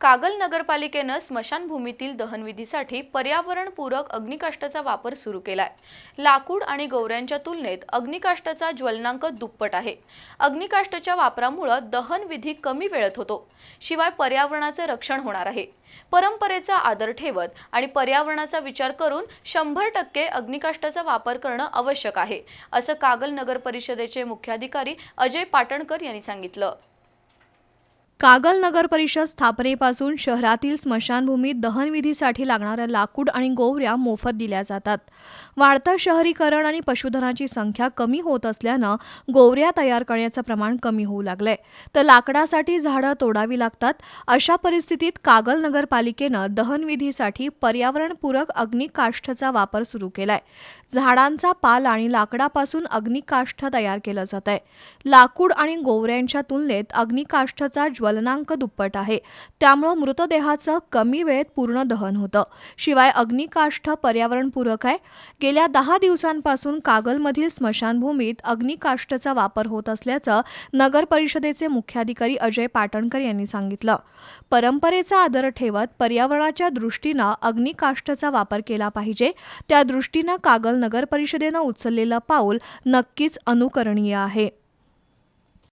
कागल नगरपालिकेनं स्मशानभूमीतील दहनविधीसाठी पर्यावरणपूरक अग्निकाष्टाचा वापर सुरू केलाय. लाकूड आणि गौऱ्यांच्या तुलनेत अग्निकाष्टाचा ज्वलनांक दुप्पट आहे. अग्निकाष्टाच्या वापरामुळं दहनविधी कमी वेळेत होतो. शिवाय पर्यावरणाचे रक्षण होणार आहे. परंपरेचा आदर ठेवत आणि पर्यावरणाचा विचार करून शंभर टक्के अग्निकाष्ठाचा वापर करणं आवश्यक आहे असं कागल नगर परिषदेचे मुख्याधिकारी अजय पाटणकर यांनी सांगितलं. कागल नगर परिषद स्थापनेपासून शहरातील स्मशानभूमीत दहनविधीसाठी लागणाऱ्या लाकूड आणि गोवऱ्या मोफत दिल्या जातात. वाढतं शहरीकरण आणि पशुधनाची संख्या कमी होत असल्यानं गोवऱ्या तयार करण्याचं प्रमाण कमी होऊ लागलंय. तर लाकडासाठी झाडं तोडावी लागतात. अशा परिस्थितीत कागल नगरपालिकेनं दहनविधीसाठी पर्यावरणपूरक अग्निकाष्ठचा वापर सुरू केलाय. झाडांचा पाल आणि लाकडापासून अग्निकाष्ठ तयार केलं जात आहे लाकूड आणि गोवऱ्यांच्या तुलनेत अग्निकाष्ठाचा ज्वलनांक दुप्पट आहे. त्यामुळं मृतदेहाचं कमी वेळेत पूर्ण दहन होतं. शिवाय अग्निकाष्ठ पर्यावरणपूरक आहे. गेल्या दहा दिवसांपासून कागलमधील स्मशानभूमीत अग्निकाष्ठचा वापर होत असल्याचं नगर परिषदेचे मुख्याधिकारी अजय पाटणकर यांनी सांगितलं. परंपरेचा आदर ठेवत पर्यावरणाच्या दृष्टीनं अग्निकाष्ठचा वापर केला पाहिजे. त्या दृष्टीनं कागल नगर परिषदेनं उचललेलं पाऊल नक्कीच अनुकरणीय आहे.